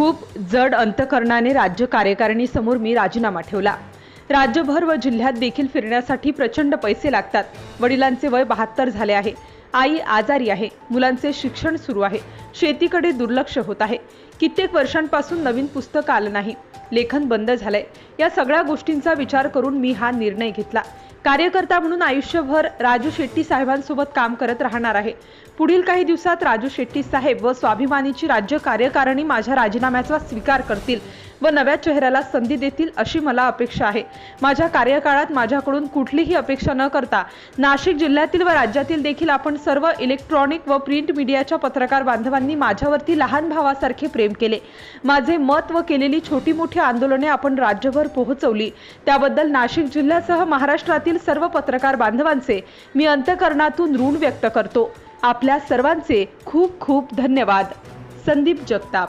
खूप जड अंतकरणाने राज्य कार्यकारिणीसमोर मी राजीनामा ठेवला. राज्यभर व जिल्ह्यात देखील फिरण्यासाठी प्रचंड पैसे लागतात. वडिलांचे वय बहात्तर झाले आहे. आई आजारी आहे. मुलांचे शिक्षण सुरू आहे. शेतीकडे दुर्लक्ष होत आहे. कित्येक वर्षांपासून नवीन पुस्तक आलं नाही. लेखन बंद झालंय. या सगळ्या गोष्टींचा विचार करून मी हा निर्णय घेतला. कार्यकर्ता म्हणून आयुष्यभर राजू शेट्टी साहेबांसोबत काम करत राहणार आहे. पुढील काही दिवसात राजू शेट्टी साहेब व स्वाभिमानीची राज्य कार्यकारिणी माझ्या राजीनाम्याचा स्वीकार करतील. व नव्या चेहऱ्याला संधी देतील अशी मला अपेक्षा आहे. माझ्या कार्यकाळात माझ्याकडून कुठलीही अपेक्षा न करता नाशिक जिल्ह्यातील व राज्यातील देखील आपण सर्व इलेक्ट्रॉनिक व प्रिंट मीडियाच्या पत्रकार बांधवांनी माझ्यावरती लहान भावासारखे प्रेम केले. माझे मत व केलेली छोटी मोठी आंदोलने आपण राज्यभर पोहोचवली. त्याबद्दल नाशिक जिल्ह्यासह महाराष्ट्रातील सर्व पत्रकार बांधवांचे मी अंतकरणातून ऋण व्यक्त करतो. आपल्या सर्वांचे खूप खूप धन्यवाद. संदीप जगताप.